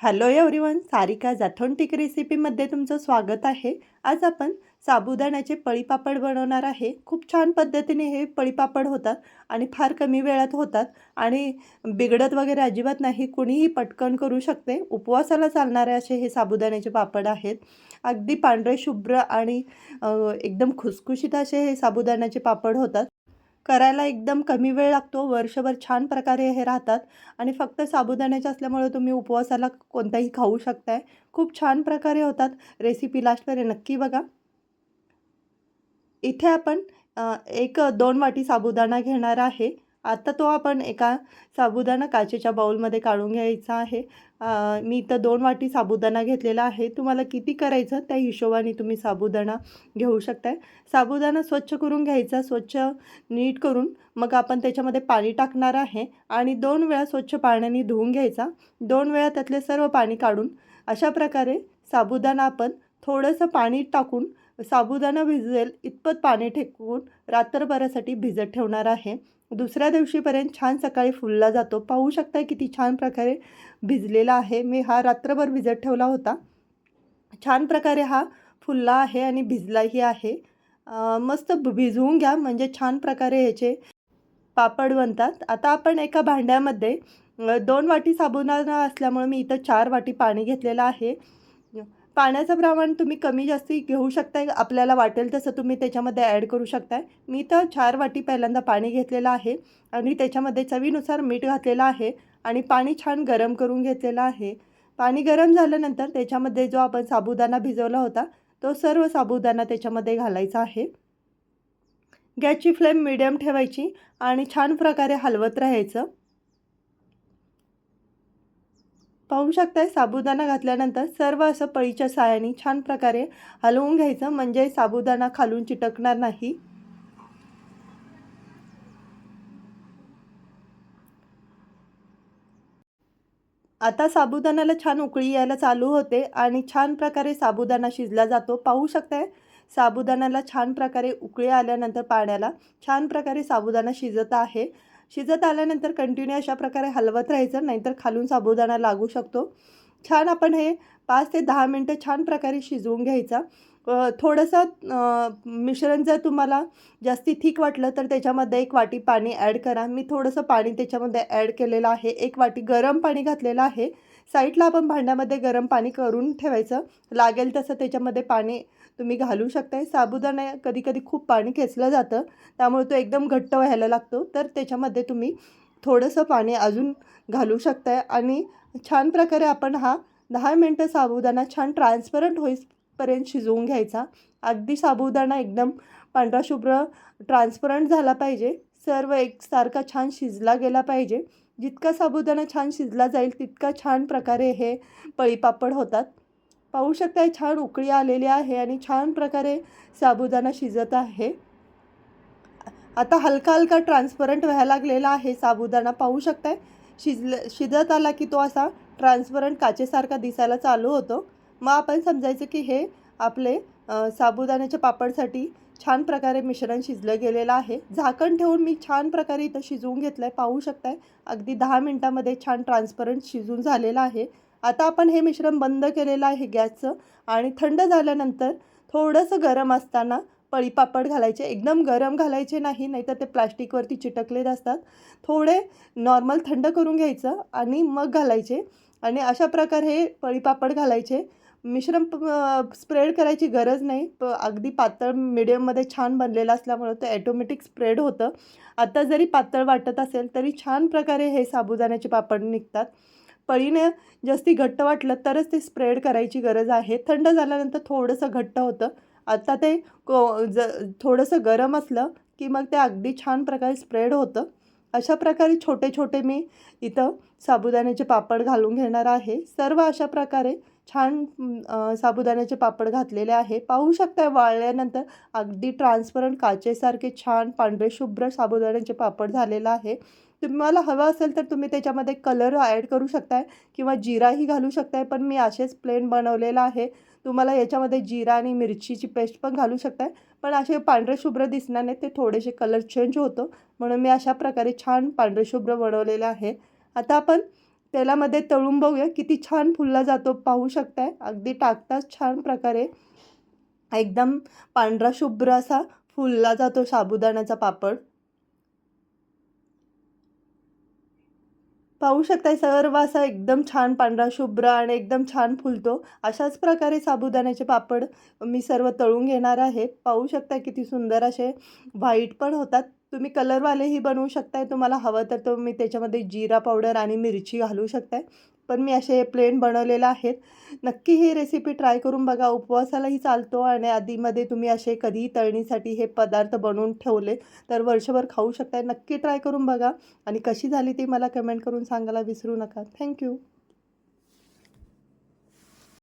Hello everyone Sarika जाथोंटिक रेसिपीमध्ये तुमचं स्वागत आहे. आज आपण साबुदाण्याचे पळीपापड बनवणार आहे. खूप छान पद्धतीने हे पळीपापड होतात आणि फार कमी वेळात होतात आणि बिघडत वगैरे अजिबात नाही. कुणीही पटकन करू शकते. उपवासाला चालणारे असे हे साबुदाण्याचे पापड आहेत. अगदी पांढरे शुभ्र आणि एकदम खुसखुशीत असे हे साबुदाण्याचे पापड होतात. करायला एकदम कमी वेळ लागतो. वर्षभर छान प्रकारे हे राहतात. आणि फक्त साबुदाण्याचे असल्यामुळे तुम्ही उपवासाला कोणताही खाऊ शकताय. खूप छान प्रकारे होतात. रेसिपी लास्टवर नक्की बघा. इथे आपण एक दोन वाटी साबुदाणा घेणार आहे. आता तो आपण एका साबुदाणा काचेच्या बाउलमध्ये काढून घ्यायचा आहे. मी इथं दोन वाटी साबुदाणा घेतलेला आहे. तुम्हाला किती करायचं त्या हिशोबाने तुम्ही साबुदाणा घेऊ शकताय. साबुदाणा स्वच्छ करून घ्यायचा स्वच्छ नीट करून मग आपण त्याच्यामध्ये पाणी टाकणार आहे आणि दोन वेळा स्वच्छ पाण्याने धुवून घ्यायचा. दोन वेळा त्यातले सर्व पाणी काढून अशा प्रकारे साबुदाणा आपण थोडंसं पाणी टाकून साबुदाणा भिजेल इतपत पाणी ठेकून रात्रभरासाठी भिजत ठेवणार आहे. दुसऱ्या दिवशीपर्यंत छान सकाळी फुलला जातो. पाहू शकता किती छान प्रकारे भिजलेला आहे. मी हा रात्रभर भिजत ठेवला होता. छान प्रकारे हा फुलला आहे आणि भिजलाही आहे. मस्त भिजवून घ्या. म्हणजे छान प्रकारे ह्याचे पापड बनतात. आता आपण एका भांड्यामध्ये दोन वाटी साबुदाणा असल्यामुळे मी इथं चार वाटी पाणी घेतलेलं आहे. पाण्याचं प्रमाण तुम्ही कमी जास्ती घेऊ शकताय आपल्याला वाटेल तसं तुम्ही त्याच्यामध्ये ॲड करू शकताय. मी तर चार वाटी पहिल्यांदा पाणी घेतलेलं आहे आणि त्याच्यामध्ये चवीनुसार मीठ घातलेलं आहे आणि पाणी छान गरम करून घेतलेलं आहे. पाणी गरम झाल्यानंतर त्याच्यामध्ये जो आपण साबुदाणा भिजवला होता तो सर्व साबुदाणा त्याच्यामध्ये घालायचा आहे. गॅसची फ्लेम मिडियम ठेवायची आणि छान प्रकारे हलवत राहायचं. पाहू शकताय साबुदाणा घातल्यानंतर सर्व असं पळीच्या साह्याने छान प्रकारे हलवून घ्यायचं. म्हणजे साबुदाणा खालून चिटकणार नाही. आता साबुदाण्याला छान उकळी यायला चालू होते आणि छान प्रकारे साबुदाणा शिजला जातो. पाहू शकताय साबुदाण्याला छान प्रकारे उकळी आल्यानंतर पाण्याला छान प्रकारे साबुदाणा शिजत आहे. शिजत आल्यानंतर कंटिन्यू अशा प्रकारे हलवत राहायचं नाहीतर खालून साबुदाणा लागू शकतो. छान आपण हे पाच ते दहा मिनटं छान प्रकारे शिजवून घ्यायचा. थोडंसं मिश्रण जर तुम्हाला जास्ती थिक वाटलं तर त्याच्यामध्ये एक वाटी पाणी ॲड करा. मी थोडंसं पाणी त्याच्यामध्ये ॲड केलेलं आहे. एक वाटी गरम पाणी घातलेलं आहे. साईडला आपण भांड्यामध्ये गरम पाणी करून ठेवायचं. लागेल तसं त्याच्यामध्ये पाणी तुम्ही घालू शकताय. साबुदाणा कधी कधी खूप पाणी खेचलं जातं. त्यामुळे तो एकदम घट्ट व्हायला लागतो. तर त्याच्यामध्ये तुम्ही थोडंसं पाणी अजून घालू शकताय. आणि छान प्रकारे आपण हा दहा मिनटं साबुदाणा छान ट्रान्सपरंट होईपर्यंत शिजवून घ्यायचा. अगदी साबुदाणा एकदम पांढरा शुभ्र ट्रान्सपरंट झाला पाहिजे. सर्व एकसारखा छान शिजला गेला पाहिजे. जितका साबुदाणा छान शिजला जाईल तितका छान प्रकारे हे पळीपापड होतात. पाहू शकताय छान उकळी आलेली आहे आणि छान प्रकारे साबुदाणा शिजत आहे. आता हलका हलका ट्रान्सपरंट व्हायला लागलेला आहे साबुदाणा. पाहू शकताय शिजल शिजत आला की तो असा ट्रान्सपरंट काचेसारखा दिसायला चालू होतो. मग आपण समजायचं की हे आपले साबुदाण्याच्या पापडसाठी छान प्रकारे मिश्रण शिजलं गेलेलं आहे. झाकण ठेवून मी छान प्रकारे इथं शिजवून घेतलं आहे पाहू शकताय अगदी दहा मिनटामध्ये छान ट्रान्सपरंट शिजून झालेलं आहे. आता आपण हे मिश्रण बंद केलेलं आहे गॅसचं आणि थंड झाल्यानंतर थोडंसं गरम असताना पळीपापड घालायचे. एकदम गरम घालायचे नाही नाहीतर ते प्लास्टिकवरती चिटकलेले असतात. थोडे नॉर्मल थंड करून घ्यायचं आणि मग घालायचे. आणि अशा प्रकारे हे पळीपापड घालायचे. मिश्रण स्प्रेड करायची गरज नाही. प अगदी पातळ मिडियममध्ये छान बनलेलं असल्यामुळं ते ॲटोमॅटिक स्प्रेड होतं. आता जरी पातळ वाटत असेल तरी छान प्रकारे हे साबुदाण्याचे पापड निघतात. पळीने जास्ती घट्ट वाटलं तरच ते स्प्रेड करायची गरज आहे. थंड झाल्यानंतर थोडंसं घट्ट होतं. आता ते को ज थोडंसं गरम असलं की मग ते अगदी छान प्रकारे स्प्रेड होतं. अशा प्रकारे छोटे छोटे मी इथं साबुदाण्याचे पापड घालून घेणार आहे. सर्व अशा प्रकारे छान साबुदाण्याचे पापड घातलेले आहे. पाहू शकता वाळल्यानंतर अगदी ट्रान्सपरंट काचेसारखे छान पांढरे शुभ्र साबुदाण्याचे पापड झालेलं आहे. तुम्हाला हवं असेल तर तुम्ही त्याच्यामध्ये कलर ॲड करू शकताय किंवा जिराही घालू शकताय पण मी असेच प्लेन बनवलेलं आहे. तुम्हाला याच्यामध्ये जिरा आणि मिरचीची पेस्ट पण घालू शकताय. पण असे पांढरे शुभ्र दिसणार नाही ते थोडेसे कलर चेंज होतो. म्हणून मी अशा प्रकारे छान पांढरे शुभ्र बनवलेले आहे. आता आपण तेलामध्ये तळून बघूया किती छान फुलला जातो. पाहू शकताय अगदी टाकताच छान प्रकारे. एकदम पांढरा शुभ्र असा फुलला जातो साबुदाण्याचा पापड. पाहू शकताय सर्व असा एकदम छान पांढरा शुभ्र आणि एकदम छान फुलतो. अशाच प्रकारे साबुदाण्याचे पापड मी सर्व तळून घेणार आहे. पाहू शकताय किती सुंदर असे व्हाईट पण होतात. तुम्ही कलरवालेही बनवू शकताय. तुम्हाला हवं तर तुम्ही त्याच्यामध्ये जिरा पावडर आणि मिरची घालू शकताय. पण मी असे प्लेन बनवलेलं आहेत. नक्की ही रेसिपी ट्राय करून बघा. उपवासालाही चालतो आणि आधीमध्ये तुम्ही असे कधीही तळणीसाठी हे पदार्थ बनवून ठेवले तर वर्षभर खाऊ शकताय. नक्की ट्राय करून बघा. आणि कशी झाली ती मला कमेंट करून सांगायला विसरू नका. थँक्यू